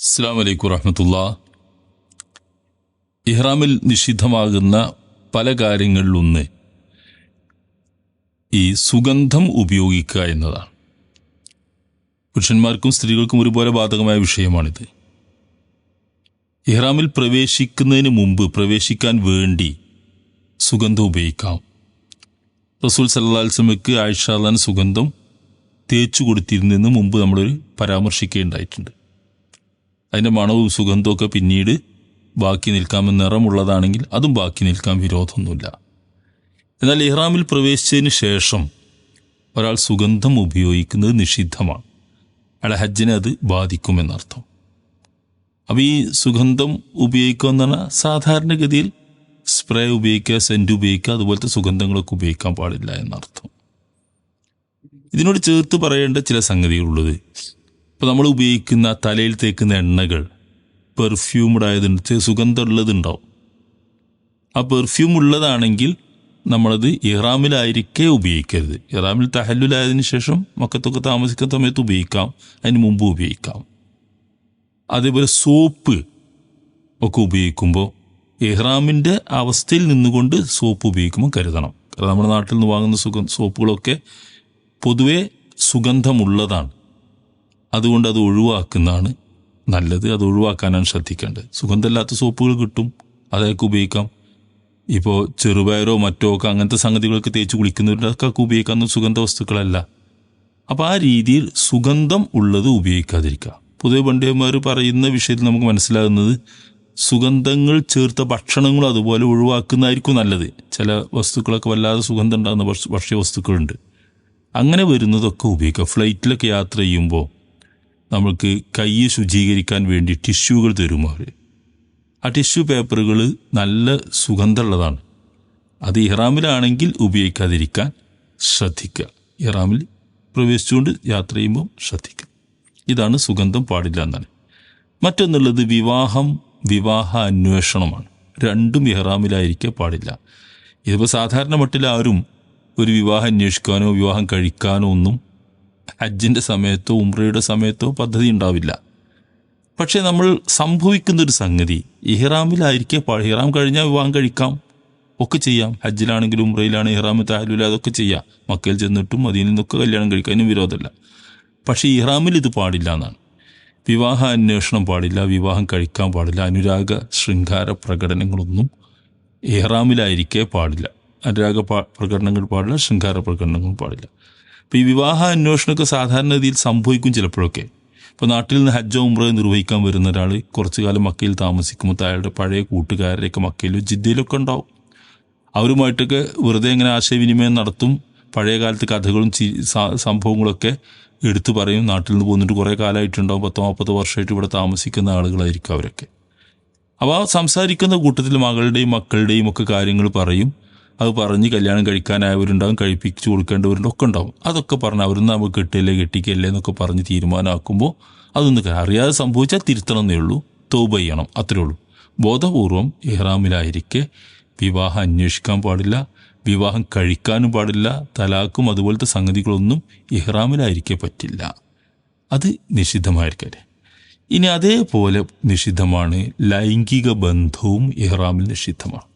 അസ്സാം വലൈക്കും വറഹമത്തുള്ള. ഇഹ്റാമിൽ നിഷിദ്ധമാകുന്ന പല കാര്യങ്ങളിലൊന്ന് ഈ സുഗന്ധം ഉപയോഗിക്കുക എന്നതാണ്. പുരുഷന്മാർക്കും സ്ത്രീകൾക്കും ഒരുപോലെ ബാധകമായ വിഷയമാണിത്. ഇഹ്റാമിൽ പ്രവേശിക്കുന്നതിന് മുമ്പ് പ്രവേശിക്കാൻ വേണ്ടി സുഗന്ധം ഉപയോഗിക്കാം. റസൂൽ സല്ലാസ്ലമയ്ക്ക് ആയിഷാദാൻ സുഗന്ധം തേച്ചു കൊടുത്തിരുന്നെന്ന് മുമ്പ് നമ്മളൊരു പരാമർശിക്കുകയുണ്ടായിട്ടുണ്ട്. അതിന്റെ മണവും സുഗന്ധമൊക്കെ പിന്നീട് ബാക്കി നിൽക്കാമെന്ന് നിറമുള്ളതാണെങ്കിൽ അതും ബാക്കി നിൽക്കാൻ വിരോധമൊന്നുമില്ല. എന്നാൽ ഇഹ്റാമിൽ പ്രവേശിച്ചതിന് ശേഷം ഒരാൾ സുഗന്ധം ഉപയോഗിക്കുന്നത് നിഷിദ്ധമാണ്. അയാളെ ഹജ്ജിനെ അത് ബാധിക്കുമെന്നർത്ഥം. അപ്പോൾ ഈ സുഗന്ധം ഉപയോഗിക്കുക എന്ന് പറഞ്ഞാൽ സാധാരണഗതിയിൽ സ്പ്രേ ഉപയോഗിക്കുക സെന്റ് ഉപയോഗിക്കുക അതുപോലത്തെ സുഗന്ധങ്ങളൊക്കെ ഉപയോഗിക്കാൻ പാടില്ല എന്നർത്ഥം. ഇതിനോട് ചേർത്ത് പറയേണ്ട ചില സംഗതികളുള്ളത് ഇപ്പോൾ നമ്മൾ ഉപയോഗിക്കുന്ന തലയിൽ തേക്കുന്ന എണ്ണകൾ പെർഫ്യൂംഡ് ആയതുണ്ട് സുഗന്ധമുള്ളതുണ്ടാവും. ആ പെർഫ്യൂം ഉള്ളതാണെങ്കിൽ നമ്മളത് ഇറാമിലായിരിക്കേ ഉപയോഗിക്കരുത്. ഇറാമിൽ തഹല്ലുലായതിനു ശേഷം മക്കത്തൊക്കെ താമസിക്കുന്ന സമയത്ത് ഉപയോഗിക്കാം അതിന് മുമ്പ് ഉപയോഗിക്കാം. അതേപോലെ സോപ്പ് ഒക്കെ ഉപയോഗിക്കുമ്പോൾ ഇഹ്റാമിന്റെ അവസ്ഥയിൽ നിന്നുകൊണ്ട് സോപ്പ് ഉപയോഗിക്കുമ്പോൾ കരുതണം. കാരണം നമ്മുടെ നാട്ടിൽ നിന്ന് വാങ്ങുന്ന സുഗ സോപ്പുകളൊക്കെ പൊതുവെ സുഗന്ധമുള്ളതാണ്. അതുകൊണ്ട് അത് ഒഴിവാക്കുന്നതാണ് നല്ലത്. അത് ഒഴിവാക്കാനാണ് ശ്രദ്ധിക്കേണ്ടത്. സുഗന്ധമില്ലാത്ത സോപ്പുകൾ കിട്ടും. അതൊക്കെ ഉപയോഗിക്കാം. ഇപ്പോൾ ചെറുപയറോ മറ്റോ ഒക്കെ അങ്ങനത്തെ സംഗതികളൊക്കെ തേച്ച് കുളിക്കുന്നവരൊക്കെ ഉപയോഗിക്കാവുന്ന സുഗന്ധ വസ്തുക്കളല്ല അപ്പോൾ ആ രീതിയിൽ സുഗന്ധം ഉള്ളത് ഉപയോഗിക്കാതിരിക്കുക. പൊതുവെ പണ്ഡിതന്മാർ പറയുന്ന വിഷയത്തിൽ നമുക്ക് മനസ്സിലാകുന്നത് സുഗന്ധങ്ങൾ ചേർത്ത ഭക്ഷണങ്ങൾ അതുപോലെ ഒഴിവാക്കുന്നതായിരിക്കും നല്ലത്. ചില വസ്തുക്കളൊക്കെ വല്ലാതെ സുഗന്ധം ഉണ്ടാകുന്ന ഭക്ഷ്യ വസ്തുക്കളുണ്ട്. അങ്ങനെ വരുന്നതൊക്കെ ഉപയോഗിക്കുക. ഫ്ലൈറ്റിലൊക്കെ യാത്ര ചെയ്യുമ്പോൾ നമ്മൾക്ക് കൈയെ ശുചീകരിക്കാൻ വേണ്ടി ടിഷ്യൂകൾ തരും അവർ ആ ടിഷ്യൂ പേപ്പറുകൾ നല്ല സുഗന്ധമുള്ളതാണ്. അത് ഇഹ്റാമിലാണെങ്കിൽ ഉപയോഗിക്കാതിരിക്കാൻ ശ്രദ്ധിക്കുക. ഇഹ്റാമിൽ പ്രവേശിച്ചുകൊണ്ട് യാത്ര ചെയ്യുമ്പോൾ ശ്രദ്ധിക്കുക. ഇതാണ് സുഗന്ധം പാടില്ല എന്നാണ്. മറ്റൊന്നുള്ളത് വിവാഹം വിവാഹ അന്വേഷണമാണ് രണ്ടും ഇഹ്റാമിലായിരിക്കാൻ പാടില്ല. ഇതിപ്പോൾ സാധാരണ മട്ടിൽ ആരും ഒരു വിവാഹം അന്വേഷിക്കാനോ വിവാഹം കഴിക്കാനോ ഒന്നും ഹജ്ജിന്റെ സമയത്തോ ഉംറയുടെ സമയത്തോ പദ്ധതി ഉണ്ടാവില്ല. പക്ഷേ നമ്മൾ സംഭവിക്കുന്നൊരു സംഗതി ഇഹ്റാമിലായിരിക്കെ ഇഹ്റാം കഴിഞ്ഞാൽ വിവാഹം കഴിക്കാം ഒക്കെ ചെയ്യാം. ഹജ്ജിലാണെങ്കിലും ഉംറയിലാണ് ഇഹ്റാമ് താലൂല അതൊക്കെ ചെയ്യാം. മക്കയിൽ ചെന്നിട്ടും അതിൽ നിന്നൊക്കെ കല്യാണം കഴിക്കാം അതിനും വിരോധമല്ല. പക്ഷേ ഇഹ്റാമിൽ ഇത് പാടില്ല എന്നാണ്. വിവാഹ അന്വേഷണം പാടില്ല വിവാഹം കഴിക്കാൻ പാടില്ല അനുരാഗ ശൃംഗാര പ്രകടനങ്ങളൊന്നും ഇഹ്റാമിലായിരിക്കെ പാടില്ല. അനുരാഗ പ്രകടനങ്ങൾ പാടില്ല ശൃംഗാര പ്രകടനങ്ങൾ പാടില്ല. അപ്പോൾ ഈ വിവാഹ അന്വേഷണമൊക്കെ സാധാരണ രീതിയിൽ സംഭവിക്കും ചിലപ്പോഴൊക്കെ. ഇപ്പോൾ നാട്ടിൽ നിന്ന് ഹജ്ജോ ഉമ്ര നിർവഹിക്കാൻ വരുന്ന ഒരാൾ കുറച്ചു കാലം മക്കയിൽ താമസിക്കുമ്പോൾ അയാളുടെ പഴയ കൂട്ടുകാരുടെയൊക്കെ മക്കയിലോ ജിദ്ദയിലൊക്കെ ഉണ്ടാവും. അവരുമായിട്ടൊക്കെ വെറുതെ ഇങ്ങനെ ആശയവിനിമയം നടത്തും പഴയ കാലത്ത് കഥകളും സംഭവങ്ങളൊക്കെ എടുത്തു പറയും. നാട്ടിൽ നിന്ന് പോന്നിട്ട് കുറേ കാലമായിട്ടുണ്ടാവും പത്തോ നാൽപ്പതോ വർഷമായിട്ട് ഇവിടെ താമസിക്കുന്ന ആളുകളായിരിക്കും അവരൊക്കെ. അപ്പോൾ ആ സംസാരിക്കുന്ന കൂട്ടത്തിൽ മകളുടെയും മക്കളുടെയും ഒക്കെ കാര്യങ്ങൾ പറയും. അത് പറഞ്ഞ് കല്യാണം കഴിക്കാനായവരുണ്ടാവും കഴിപ്പിച്ചു കൊടുക്കേണ്ടവരുണ്ട് ഒക്കെ ഉണ്ടാവും. അതൊക്കെ പറഞ്ഞ് അവരൊന്നും നമുക്ക് കിട്ടില്ലേ കെട്ടിക്കല്ലേ എന്നൊക്കെ പറഞ്ഞ് തീരുമാനമാക്കുമ്പോൾ അതൊന്ന് അറിയാതെ സംഭവിച്ചാൽ തിരുത്തണം എന്നേ ഉള്ളൂ. തോപ ചെയ്യണം അത്രേ ഉള്ളൂ. ബോധപൂർവം ഇഹ്റാമിലായിരിക്കെ വിവാഹം അന്വേഷിക്കാൻ പാടില്ല വിവാഹം കഴിക്കാനും പാടില്ല തലാക്കും അതുപോലത്തെ സംഗതികളൊന്നും ഇഹ്റാമിലായിരിക്കെ പറ്റില്ല. അത് നിഷിദ്ധമായിരിക്കല്ലേ ഇനി അതേപോലെ നിഷിദ്ധമാണ് ലൈംഗിക ബന്ധവും ഇഹ്റാമിൽ നിഷിദ്ധമാണ്.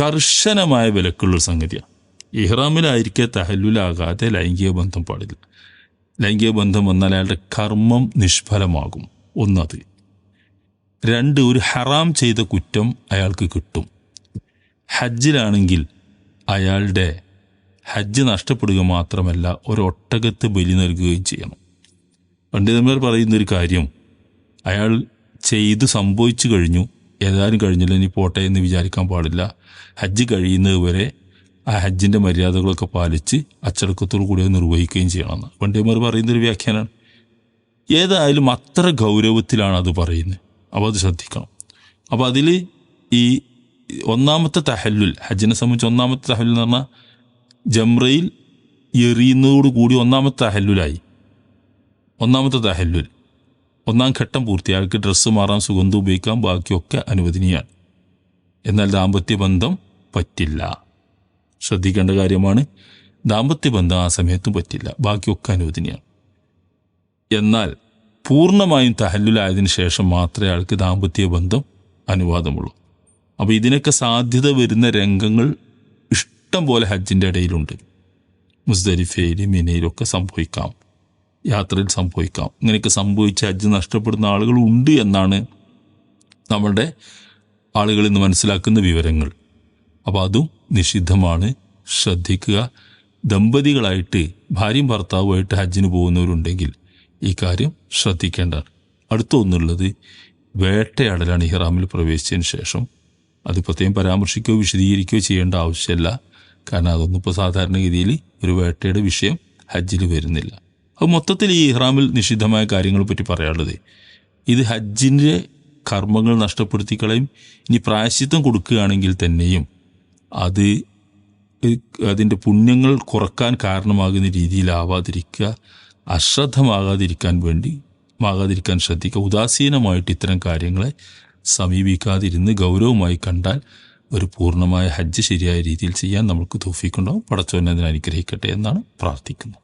കർശനമായ വിലക്കുള്ള ഒരു സംഗതിയാണ്. ഇഹ്റാമിലായിരിക്കെ തഹല്ലുലാകാതെ ലൈംഗിക ബന്ധം പാടില്ല. ലൈംഗിക ബന്ധം വന്നാൽ അയാളുടെ കർമ്മം നിഷ്ഫലമാകും. ഒന്നത്. രണ്ട് ഒരു ഹറാം ചെയ്ത കുറ്റം അയാൾക്ക് കിട്ടും. ഹജ്ജിലാണെങ്കിൽ അയാളുടെ ഹജ്ജ് നഷ്ടപ്പെടുക മാത്രമല്ല ഒരൊട്ടകത്ത് ബലി നൽകുകയും ചെയ്യണം. പണ്ഡിതന്മാർ പറയുന്നൊരു കാര്യം അയാൾ ചെയ്ത് സംഭവിച്ചു കഴിഞ്ഞു ഏതായാലും കഴിഞ്ഞില്ല ഇനി പോട്ടെ എന്ന് വിചാരിക്കാൻ പാടില്ല. ഹജ്ജ് കഴിയുന്നത് വരെ ആ ഹജ്ജിന്റെ മര്യാദകളൊക്കെ പാലിച്ച് അച്ചടക്കത്തോടു കൂടി നിർവഹിക്കുകയും ചെയ്യണമെന്ന് വണ്ടിയമാർ പറയുന്നൊരു വ്യാഖ്യാനമാണ് ഏതായാലും അത്ര ഗൗരവത്തിലാണ് അത് പറയുന്നത്. അപ്പോൾ അത് ശ്രദ്ധിക്കണം. അപ്പോൾ അതിൽ ഈ ഒന്നാമത്തെ തഹല്ലുൽ ഹജ്ജിനെ സംബന്ധിച്ച് ഒന്നാമത്തെ തഹല്ലുൽ എന്ന് പറഞ്ഞാൽ ജംറയിൽ എറിയുന്നതോടുകൂടി ഒന്നാമത്തെ തഹല്ലുലായി. ഒന്നാമത്തെ തഹല്ലുൽ. ഒന്നാം ഘട്ടം പൂർത്തിയാക്കി ഡ്രസ്സ് മാറാൻ സുഗന്ധം ഉപയോഗിക്കാൻ ബാക്കിയൊക്കെ അനുവദനീയാണ് എന്നാൽ ദാമ്പത്യ ബന്ധം പറ്റില്ല. ശ്രദ്ധിക്കേണ്ട കാര്യമാണ് ദാമ്പത്യ ബന്ധം ആ സമയത്തും പറ്റില്ല ബാക്കിയൊക്കെ അനുവദനീയാണ് എന്നാൽ പൂർണമായും തഹല്ലുലായതിനു ശേഷം മാത്രമേ അയാൾക്ക് ദാമ്പത്യ ബന്ധം അനുവാദമുള്ളൂ. അപ്പോൾ ഇതിനൊക്കെ സാധ്യത വരുന്ന രംഗങ്ങൾ ഇഷ്ടം പോലെ ഹജ്ജിന്റെ ഇടയിലുണ്ട്. മുസ്ദലിഫയിൽ മിനയിലൊക്കെ സംഭവിക്കാം. യാത്രയിൽ സംഭവിക്കാം. ഇങ്ങനെയൊക്കെ സംഭവിച്ച് ഹജ്ജ് നഷ്ടപ്പെടുന്ന ആളുകൾ ഉണ്ട് എന്നാണ് നമ്മളുടെ ആളുകളിൽ നിന്ന് മനസ്സിലാക്കുന്ന വിവരങ്ങൾ. അപ്പോൾ അതും നിഷിദ്ധമാണ്. ശ്രദ്ധിക്കുക. ദമ്പതികളായിട്ട് ഭാര്യയും ഭർത്താവുമായിട്ട് ഹജ്ജിന് പോകുന്നവരുണ്ടെങ്കിൽ ഈ കാര്യം ശ്രദ്ധിക്കേണ്ടതാണ് അടുത്തൊന്നുള്ളത് വേട്ടയാടലാണ് ഇഹ്റാമിൽ പ്രവേശിച്ചതിന് ശേഷം. അത് പ്രത്യേകം പരാമർശിക്കുകയോ വിശദീകരിക്കുകയോ ചെയ്യേണ്ട ആവശ്യമില്ല. കാരണം അതൊന്നും ഇപ്പോൾ സാധാരണഗതിയിൽ ഒരു വേട്ടയുടെ വിഷയം ഹജ്ജിൽ വരുന്നില്ല. അപ്പോൾ മൊത്തത്തിൽ ഈ ഇഹ്റാമിൽ നിഷിദ്ധമായ കാര്യങ്ങളെ പറ്റി പറയാനുള്ളത്. ഇത് ഹജ്ജിന്റെ കർമ്മങ്ങൾ നഷ്ടപ്പെടുത്തി കളയും ഇനി പ്രായശ്ചിത്തം കൊടുക്കുകയാണെങ്കിൽ തന്നെയും അത് അതിന്റെ പുണ്യങ്ങൾ കുറയ്ക്കാൻ കാരണമാകുന്ന രീതിയിലാവാതിരിക്കുക അശ്രദ്ധമാകാതിരിക്കാൻ വേണ്ടി ആകാതിരിക്കാൻ ശ്രദ്ധിക്കുക ഉദാസീനമായിട്ട് ഇത്തരം കാര്യങ്ങളെ സമീപിക്കാതിരുന്ന് ഗൗരവമായി കണ്ടാൽ ഒരു പൂർണമായ ഹജ്ജ് ശരിയായ രീതിയിൽ ചെയ്യാൻ നമുക്ക് തോഫിക്കുണ്ടാവും. പടച്ചോനെ അതിനെ അനുഗ്രഹിക്കട്ടെ എന്നാണ് പ്രാർത്ഥിക്കുന്നത്.